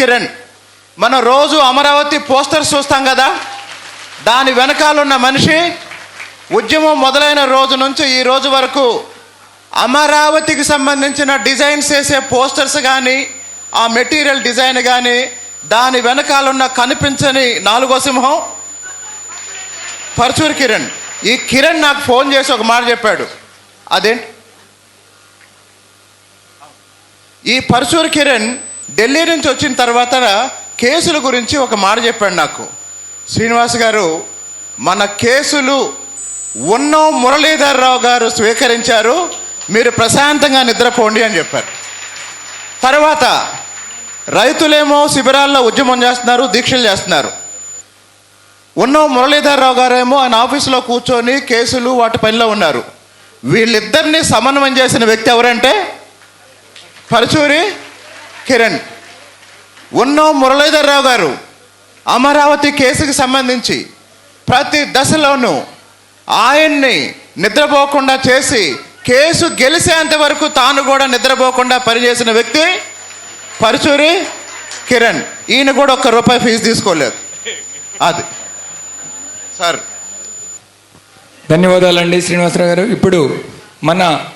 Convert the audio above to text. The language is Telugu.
కిరణ్. మనం రోజు అమరావతి పోస్టర్స్ చూస్తాం కదా? దాని వెనకాలన్న మనిషి ఉద్యమం మొదలైన రోజు నుంచి ఈ రోజు వరకు అమరావతికి సంబంధించిన డిజైన్స్ చేసే పోస్టర్స్ కానీ ఆ మెటీరియల్ డిజైన్ కానీ దాని వెనకాలన్న కనిపించని నాలుగో సింహం. పరచూరి కిరణ్. ఈ కిరణ్ నాకు ఫోన్ చేసి ఒక మాట చెప్పాడు. అదేంటి? ఈ పరశూర్ కిరణ్ ఢిల్లీ నుంచి వచ్చిన తర్వాత కేసుల గురించి ఒక మాట చెప్పాడు నాకు. శ్రీనివాస్ గారు మన కేసులు ఉన్నో మురళీధర్రావు గారు స్వీకరించారు మీరు ప్రశాంతంగా నిద్రపోండి అని చెప్పారు. తర్వాత రైతులేమో శిబిరాల్లో ఉద్యమం చేస్తున్నారు దీక్షలు చేస్తున్నారు. ఉన్నో మురళీధర్రావు గారేమో ఆయన ఆఫీసులో కూర్చొని కేసులు వాటి పనిలో ఉన్నారు. వీళ్ళిద్దరిని సమన్వయం చేసిన వ్యక్తి ఎవరంటే పరచూరి కిరణ్. ఉన్నో మురళీధర్రావు గారు అమరావతి కేసుకి సంబంధించి ప్రతి దశలోనూ ఆయన్ని నిద్రపోకుండా చేసి కేసు గెలిచేంత వరకు తాను కూడా నిద్రపోకుండా పనిచేసిన వ్యక్తి పరుచూరి కిరణ్. ఈయన కూడా ఒక్క రూపాయి ఫీజు తీసుకోలేదు. అది. సార్. ధన్యవాదాలండి శ్రీనివాసరావు గారు. ఇప్పుడు మన